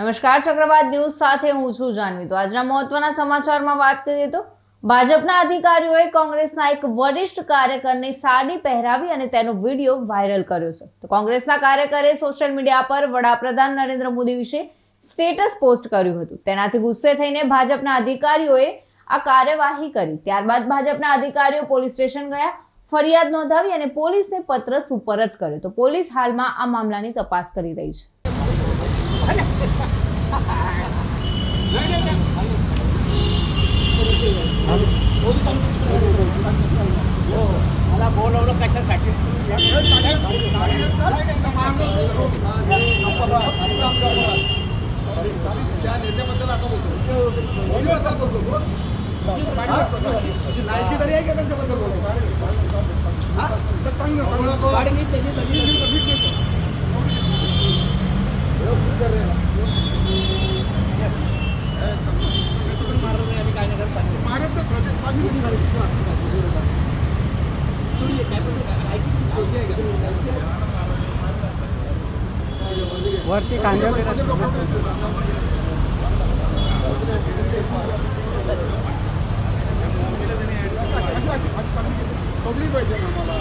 નમસ્કાર, ચક્રવાત ન્યૂઝ સાથે હું છું જાનવી. તો આજના મહત્વના સમાચારમાં વાત કરીએ તો ભાજપના અધિકારીઓએ કોંગ્રેસના એક વરિષ્ઠ કાર્યકરને સાડી પહેરાવી અને તેનો વીડિયો વાયરલ કર્યો છે. તો કોંગ્રેસના કાર્યકરે સોશિયલ મીડિયા પર વડાપ્રધાન નરેન્દ્ર મોદી વિશે સ્ટેટસ પોસ્ટ કર્યું હતું. તેનાથી ગુસ્સે થઈને ભાજપના અધિકારીઓએ આ કાર્યવાહી કરી. ત્યારબાદ ભાજપના અધિકારીઓ પોલીસ સ્ટેશન ગયા, ફરિયાદ નોંધાવી અને પોલીસને પત્ર સુપરત કર્યો. તો પોલીસ હાલમાં આ મામલાની તપાસ કરી રહી છે. मला बोलवलं कशासाठी त्या नेत्याबद्दल आता बोलतो लायकी तरी आहे का त्यांच्याबद्दल बोलतो चांगलं वरती कांदा पब्लिक पाहिजे आम्हाला.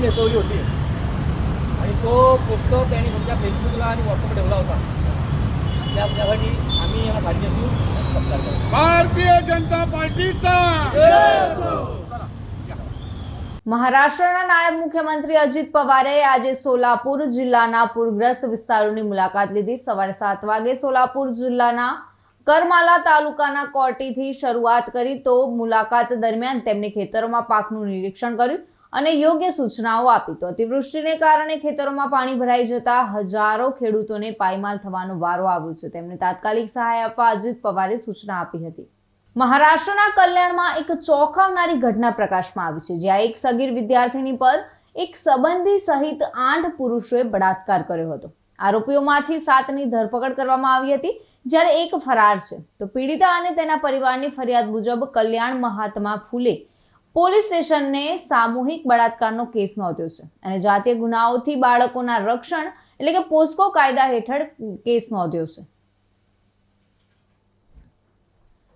मोदीजींना साडी नेसवली होती आणि तो पुस्तक त्यांनी तुमच्या फेसबुकला आणि व्हॉट्सअपला ठेवला होता त्या त्यासाठी आम्ही याला साडी नेसून सत्कार करतो भारतीय जनता पार्टीचा મહારાષ્ટ્રના નાયબ મુખ્યમંત્રી અજીત પવારે આજે સોલાપુર જિલ્લાના પૂરગ્રસ્ત વિસ્તારોની મુલાકાત લીધી સવારે સાત વાગે સોલાપુર જિલ્લાના કરમાલા તાલુકાના કોટીથી શરૂઆત કરી તો મુલાકાત દરમિયાન તેમણે ખેતરોમાં પાકનું નિરીક્ષણ કર્યું અને યોગ્ય સૂચનાઓ આપી તો અતિવૃષ્ટિને કારણે ખેતરોમાં પાણી ભરાઈ જતા હજારો ખેડૂતોને પાયમાલ થવાનો વારો આવ્યો છે. તેમણે તાત્કાલિક સહાય આપવા અજીત પવારે સૂચના આપી હતી. મહારાષ્ટ્રના કલ્યાણમાં એક ચોંકાવનારી ઘટના પ્રકાશમાં આવી છે, જ્યાં એક સગીર વિદ્યાર્થીની પર એક સંબંધી સહિત આઠ પુરુષોએ બળાત્કાર કર્યો હતો. આરોપીઓમાંથી સાતની ધરપકડ કરવામાં આવી હતી, જ્યારે એક ફરાર છે. તો પીડિતા અને તેના પરિવારની ફરિયાદ મુજબ કલ્યાણ મહાત્મા ફૂલે પોલીસ સ્ટેશનને સામૂહિક બળાત્કારનો કેસ નોંધ્યો છે અને જાતીય ગુનાઓથી બાળકોના રક્ષણ એટલે કે પોસ્કો કાયદા હેઠળ કેસ નોંધ્યો છે.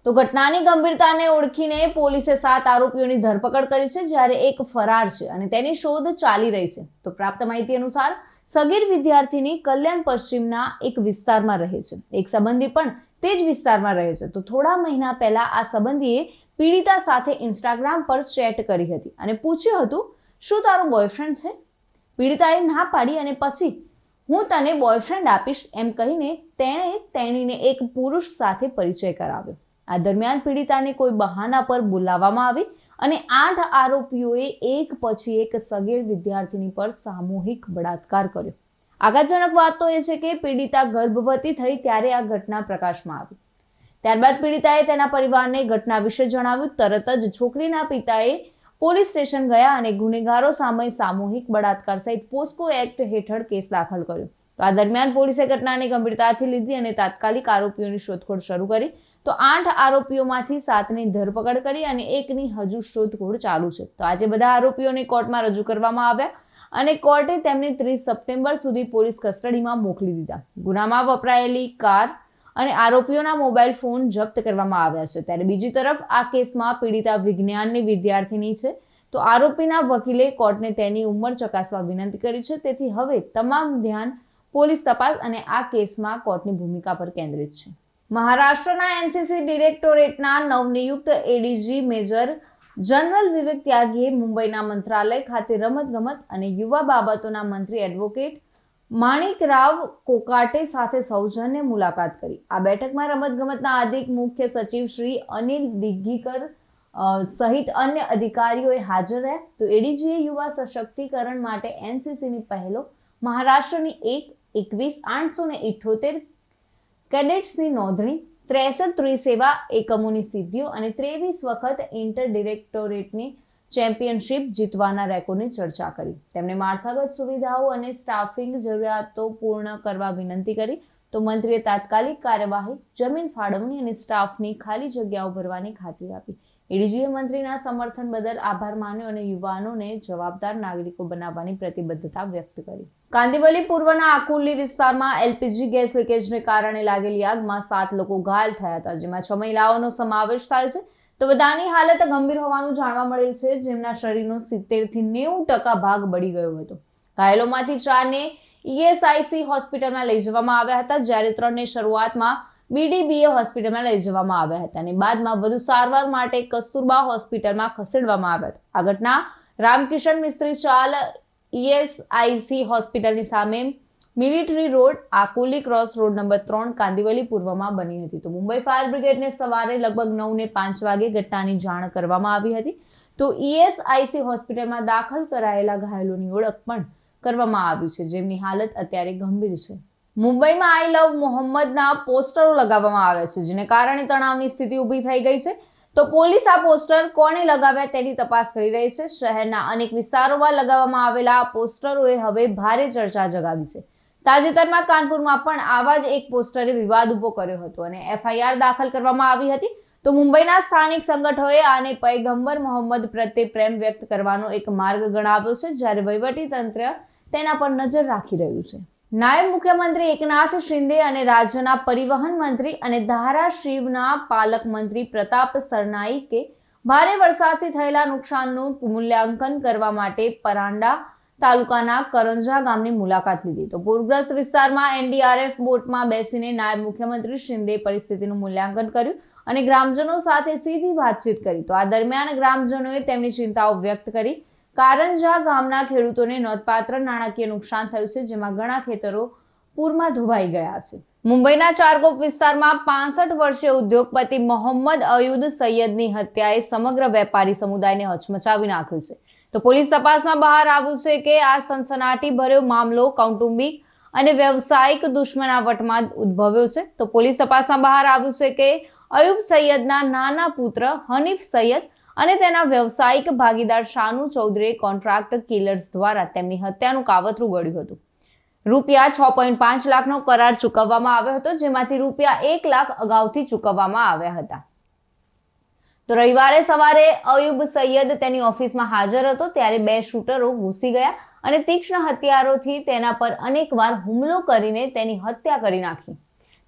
તો ઘટનાની ગંભીરતાને ઓળખીને પોલીસે સાત આરોપીઓની ધરપકડ કરી છે જ્યારે એક ફરાર છે અને તેની શોધ ચાલી રહી છે. તો પ્રાપ્ત માહિતી અનુસાર સગીર વિદ્યાર્થીની કલ્યાણ પશ્ચિમના એક વિસ્તારમાં રહે છે. એક સંબંધી પણ તે જ વિસ્તારમાં રહે છે. તો થોડા મહિના પહેલા આ સંબંધીએ પીડિતા સાથે ઇન્સ્ટાગ્રામ પર ચેટ કરી હતી અને પૂછ્યું હતું, શું તારો બોયફ્રેન્ડ છે? પીડિતાએ ના પાડી અને પછી, હું તને બોયફ્રેન્ડ આપીશ, એમ કહીને તેણે તેણીને એક પુરુષ સાથે પરિચય કરાવ્યો. આ દરમિયાન પીડિતાને કોઈ બહાના પર બોલાવવામાં આવી અને આઠ આરોપીઓએ એક પછી એક સગીર વિદ્યાર્થીની પર સામૂહિક બળાત્કાર કર્યો. આઘાતજનક વાત તો એ છે કે પીડિતા ગર્ભવતી થઈ ત્યારે આ ઘટના પ્રકાશમાં આવી. ત્યારબાદ પીડિતાએ તેના પરિવારને ઘટના વિશે જણાવ્યું. તરત જ છોકરીના પિતાએ પોલીસ સ્ટેશન ગયા અને ગુનેગારો સામે સામૂહિક બળાત્કાર સહિત પોસ્કો એક્ટ હેઠળ કેસ દાખલ કર્યો. તો આ દરમિયાન પોલીસે ઘટનાને ગંભીરતાથી લીધી અને તાત્કાલિક આરોપીઓની શોધખોળ શરૂ કરી. તો આઠ આરોપીઓમાંથી સાતની ધરપકડ કરી અને એકની હજુ શોધખોળ ચાલુ છે. તો આજે બધા આરોપીઓને કોર્ટમાં રજૂ કરવામાં આવ્યા અને કોર્ટે તેમને ત્રીસ સપ્ટેમ્બર સુધી પોલીસ કસ્ટડીમાં મોકલી દીધા. ગુનામાં વપરાયેલી કાર અને આરોપીઓના મોબાઈલ ફોન જપ્ત કરવામાં આવ્યા છે. ત્યારે બીજી તરફ આ કેસમાં પીડિતા વિજ્ઞાનની વિદ્યાર્થીની છે. તો આરોપીના વકીલે કોર્ટને તેની ઉંમર ચકાસવા વિનંતી કરી છે. તેથી હવે તમામ ધ્યાન પોલીસ તપાસ અને આ કેસમાં કોર્ટની ભૂમિકા પર કેન્દ્રિત છે. મહારાષ્ટ્રના એનસીસી ડિરેક્ટોરેટના નવનિયુક્ત એડીજી મેજર જનરલ વિવેક ત્યાગીએ મુંબઈના મંત્રાલય ખાતે રમતગમત અને યુવા બાબતોના મંત્રી એડવોકેટ માણિકરાવ કોકાટે સાથે સૌજન્ય મુલાકાત કરી. આ બેઠકમાં રમતગમતના અધિક મુખ્ય સચિવ શ્રી અનિલ દિગ્ગીકર સહિત અન્ય અધિકારીઓએ હાજર રહ્યા. તો એડીજીએ યુવા સશક્તિકરણ માટે એનસીસીની પહેલો, મહારાષ્ટ્રની એક, એકવીસ, આઠસો ને ઇઠ્ઠોતેર કેડેટ્સની નોંધણી, ત્રેસઠ ત્રિસેવા એકમોની સિદ્ધિઓ અને ત્રેવીસ વખત ઇન્ટર ડિરેક્ટોરેટની ચેમ્પિયનશિપ જીતવાના રેકોર્ડની ચર્ચા કરી. તેમણે માળખાગત સુવિધાઓ અને સ્ટાફિંગ જરૂરિયાતો પૂર્ણ કરવા વિનંતી કરી. તો મંત્રીએ તાત્કાલિક કાર્યવાહી જમીન ફાળવણી અને સ્ટાફની ખાલી જગ્યાઓ ભરવાની ખાતરી આપી. એડીજીએ મંત્રીના સમર્થન બદલ આભાર માન્યો અને યુવાનોને જવાબદાર નાગરિકો બનાવવાની પ્રતિબદ્ધતા વ્યક્ત કરી. કાંદિવલી પૂર્વના આકુલી વિસ્તારમાં એલપીજી ગેસ લીકેજને કારણે લાગેલી આગમાં સાત લોકો ઘાયલ થયા હતા, જેમાં છ મહિલાઓનો સમાવેશ થાય છે. તો બધાની હાલત ગંભીર હોવાનું જાણવા મળેલ છે. જેમના શરીરનો સિત્તેરથી નેવું ટકા ભાગ બળી ગયો હતો. ઘાયલોમાંથી ચારને ઈએસઆઈસી હોસ્પિટલમાં લઈ જવામાં આવ્યા હતા. જ્યારે ત્રણને શરૂઆતમાં બીડીબીએ હોસ્પિટલમાં લઈ જવામાં આવ્યા હતા અને બાદમાં વધુ સારવાર માટે કસ્તુરબા હોસ્પિટલમાં ખસેડવામાં આવ્યા હતા. આ ઘટના રામકિશન મિસ્ત્રી ચાલ ઈએસઆઈસી હોસ્પિટલની સામે military road Akoli cross road number ત્રણ કાંદિવલી પૂર્વમાં બની હતી. તો મુંબઈ ફાયર બ્રિગેડને સવારે લગભગ નવ ને પાંચ વાગે ઘટનાની જાણ કરવામાં આવી હતી. તો ઈએસઆઈસી હોસ્પિટલમાં દાખલ કરાયેલા ઘાયલોની ઓળખ પણ કરવામાં આવી છે. જેમની હાલત અત્યારે ગંભીર છે. મુંબઈમાં આઈ લવ મોહમ્મદના પોસ્ટરો લગાવવામાં આવ્યા છે, જેને કારણે તણાવની સ્થિતિ ઊભી થઈ ગઈ છે. તો પોલીસ આ પોસ્ટર કોણે લગાવ્યા તેની તપાસ કરી રહી છે. શહેરના અનેક વિસ્તારોમાં લગાવવામાં આવેલા પોસ્ટરોએ હવે ભારે ચર્ચા જગાવી છે. તાજેતરમાં કાનપુરમાં પણ આવા જ એક પોસ્ટરે વિવાદ ઊભો કર્યો હતો અને એફઆઈઆર દાખલ કરવામાં આવી હતી. તો મુંબઈના સ્થાનિક સંગઠનોએ આને પૈગંબર મોહમ્મદ પ્રત્યે પ્રેમ વ્યક્ત કરવાનો એક માર્ગ ગણાવ્યો છે, જ્યારે વહીવટી તંત્ર તેના પર નજર રાખી રહ્યું છે. નાયબ મુખ્યમંત્રી એકનાથ શિંદે અને રાજ્યના પરિવહન મંત્રી અને ધારાશિવના પાલક મંત્રી પ્રતાપ સરનાઈકે ભારે વરસાદથી થયેલા નુકસાનનું મૂલ્યાંકન કરવા માટે પરાંડા તાલુકાના કરંજા ગામની મુલાકાત લીધી. તો પૂરગ્રસ્ત વિસ્તારમાં એનડીઆરએફ બોટમાં બેસીને નાયબ મુખ્યમંત્રી શિંદે પરિસ્થિતિનું મૂલ્યાંકન કર્યું અને ગ્રામજનો સાથે સીધી વાતચીત કરી. તો આ દરમિયાન ગ્રામજનોએ તેમની ચિંતાઓ વ્યક્ત કરી. કારંજા ગામના ખેડૂતોને નોંધપાત્ર નાણાકીય નુકસાન થયું છે, જેમાં ઘણા ખેતરો પૂરમાં ધોવાઈ ગયા છે. મુંબઈના ચારકોપ વિસ્તારમાં પાસઠ વર્ષીય ઉદ્યોગપતિ મોહમ્મદ અયુદ સૈયદની હત્યાએ સમગ્ર વેપારી સમુદાયને હચમચાવી નાખ્યું છે. તો પોલીસ તપાસમાં બહાર આવ્યું છે કે આ સનસનાટી ભર્યો મામલો કૌટુંબિક અને વ્યવસાયિક દુશ્મનાવટમાં ઉદ્ભવ્યો છે. તો પોલીસ તપાસમાં બહાર આવ્યું છે કે અયુબ સૈયદના નાના પુત્ર હનીફ સૈયદ અને તેના વ્યવસાયિક ભાગીદાર શાનુ ચૌધરીએ કોન્ટ્રાક્ટ કિલર્સ દ્વારા તેમની હત્યાનું કાવતરું ગળ્યું હતું. રૂપિયા છ પોઈન્ટ પાંચ લાખનો કરાર ચૂકવવામાં આવ્યો હતો, જેમાંથી રૂપિયા એક લાખ અગાઉથી ચૂકવવામાં આવ્યા હતા. તો રવિવારે સવારે અયુબ સૈયદ તેની ઓફિસમાં હાજર હતો, ત્યારે બે શૂટરો ઘૂસી ગયા અને તીક્ષ્ણ હથિયારોથી તેના પર અનેકવાર હુમલો કરીને તેની હત્યા કરી નાખી.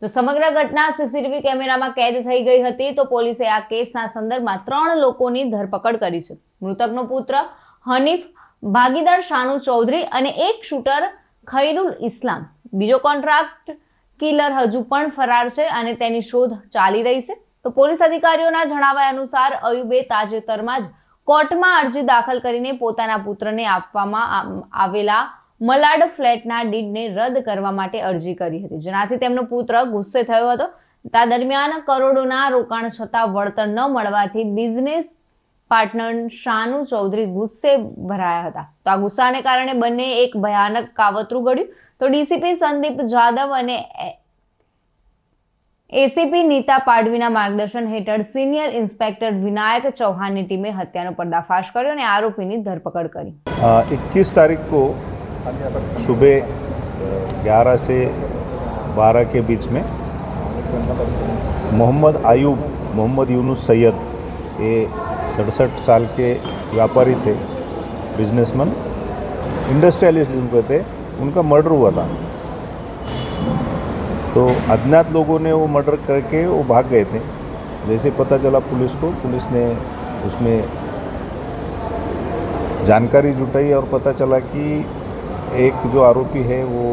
તો સમગ્ર ઘટના સીસીટીવી કેમેરામાં કેદ થઈ ગઈ હતી, તો પોલીસે આ કેસના સંદર્ભમાં ત્રણ લોકોની ધરપકડ કરી છે. મૃતકનો પુત્ર હનીફ, ભાગીદાર શાનુ ચૌધરી અને એક શૂટર ખૈરુલ ઇસ્લામ. બીજો કોન્ટ્રાક્ટ કિલર હજુ પણ ફરાર છે અને તેની શોધ ચાલી રહી છે. તો પોલીસ અધિકારીઓના જણાવ્યા અનુસાર અયુબે તાજેતરમાં જ કોર્ટમાં અરજી દાખલ કરીને પોતાના પુત્રને આપવામાં આવેલા મલાડ ફ્લેટના ડીડને રદ કરવા માટે અરજી કરી હતી. જેનાથી તેમનો પુત્ર ગુસ્સે થયો હતો. તા દરમિયાન કરોડોના રોકાણ છતાં વળતર ન મળવાથી બિઝનેસ પાર્ટનર શાનુ ચૌધરી ગુસ્સે ભરાયા હતા. તો આ ગુસ્સાને કારણે બંને એક ભયાનક કાવતરું ઘડ્યું તો ડીસીપી સંદીપ જાદવ અને એસીપી નીતા પાડવીના માર્ગદર્શન હેઠળ સિનિયર ઇન્સ્પેક્ટર વિનાયક ચૌહાણની ટીમે હત્યાનો પર્દાફાશ કર્યો અને આરોપીની ધરપકડ કરી इक्कीस तारीख को सुबह ग्यारह से बारह के बीच में मोहम्मद आयूब मोहम्मद यूनुस सैयद ये सड़सठ साल के व्यापारी थे बिजनेसमैन इंडस्ट्रियलिस्ट जिनको कहते हैं उनका मर्डर हुआ था तो अज्ञात लोगों ने वो मर्डर करके वो भाग गए थे। जैसे पता चला पुलिस को, पुलिस ने उसमें जानकारी जुटाई और पता चला कि एक जो आरोपी है वो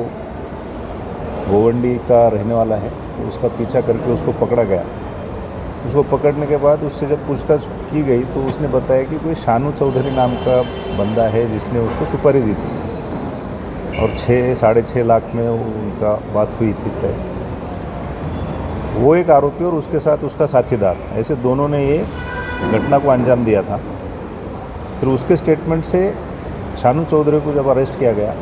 गोवंडी का रहने वाला है तो उसका पीछा करके उसको पकड़ा गया। उसको पकड़ने के बाद उससे जब पूछताछ की गई तो उसने बताया कि कोई शानू चौधरी नाम का बंदा है जिसने उसको सुपारी दी थी। और छः, साढ़े छः लाख में उनका बात हुई थी तय। वो एक आरोपी और उसके साथ उसका साथीदार, ऐसे दोनों ने ये घटना को अंजाम दिया था। फिर उसके स्टेटमेंट से शानू चौधरी को जब अरेस्ट किया गया,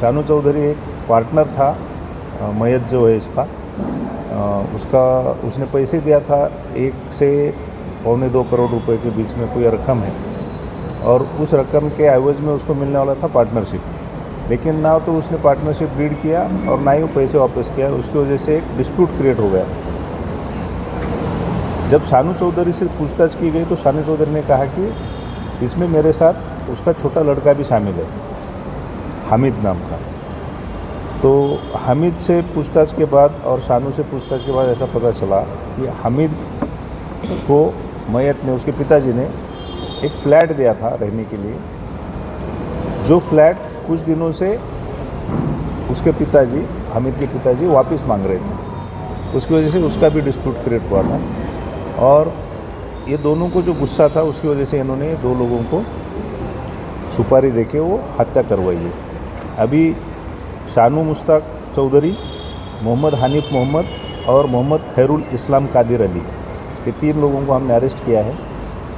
शानू चौधरी एक पार्टनर था मयत जो है इसका उसका, उसने पैसे दिया था, एक से पौने दो करोड़ रुपए के बीच में कोई रकम है। और उस रकम के एवज में उसको मिलने वाला था पार्टनरशिप लेकिन ना तो उसने पार्टनरशिप रीड किया और ना ही वो पैसे वापस किया, उसकी वजह से एक डिस्प्यूट क्रिएट हो गया। जब शानू चौधरी से पूछताछ की गई तो शानू चौधरी ने कहा कि इसमें मेरे साथ उसका छोटा लड़का भी शामिल है, हामिद नाम का। तो हामिद से पूछताछ के बाद और शानू से पूछताछ के बाद ऐसा पता चला कि हामिद को मयत ने, उसके पिताजी ने एक फ्लैट दिया था रहने के लिए। जो फ्लैट कुछ दिनों से उसके पिताजी, हामिद के पिताजी वापस मांग रहे थे। उसकी वजह से उसका भी डिस्प्यूट क्रिएट हुआ था। और ये दोनों को जो गुस्सा था, उसकी वजह से इन्होंने दो लोगों को सुपारी देके वो हत्या करवाई है। अभी शानू मुश्ताक चौधरी, मोहम्मद हानिफ मोहम्मद और मोहम्मद खैरुल इस्लाम कादिर अली, ये तीन लोगों को हमने अरेस्ट किया है।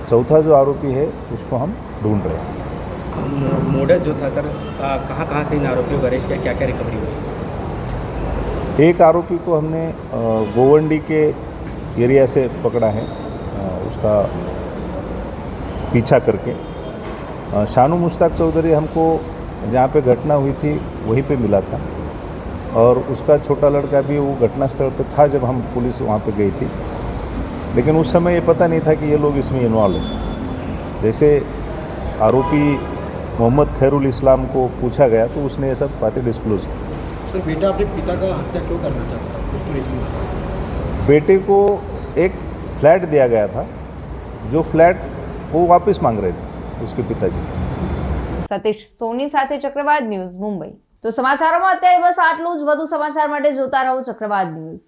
चौथा जो आरोपी है, उसको हम ढूंढ रहे हैं। मोडस जो था सर कहाँ कहाँ से इन आरोपियों को अरेस्ट किया? क्या क्या रिकवरी हुई? एक आरोपी को हमने गोवंडी के एरिया से पकड़ा है उसका पीछा करके। शानू मुश्ताक चौधरी हमको जहाँ पे घटना हुई थी, वहीं पे मिला था। और उसका छोटा लड़का भी वो घटनास्थल पे था जब हम पुलिस वहाँ पे गई थी। लेकिन उस समय ये पता नहीं था कि ये लोग इसमें इन्वॉल्व हैं। जैसे आरोपी मोहम्मद खैरुल इस्लाम को पूछा गया तो उसने ये सब बातें डिस्क्लोज की सर बेटा अपने पिता का हत्या क्यों करना चाहता था कुछ तो रीजन बताओ। बेटे को एक फ्लैट दिया गया था जो फ्लैट वो वापस मांग रहे थे उसके पिताजी સતીશ સોની સાથે ચક્રવાત ન્યૂઝ મુંબઈ તો સમાચારોમાં અત્યારે બસ આટલું જ વધુ સમાચાર માટે જોતા રહો ચક્રવાત ન્યૂઝ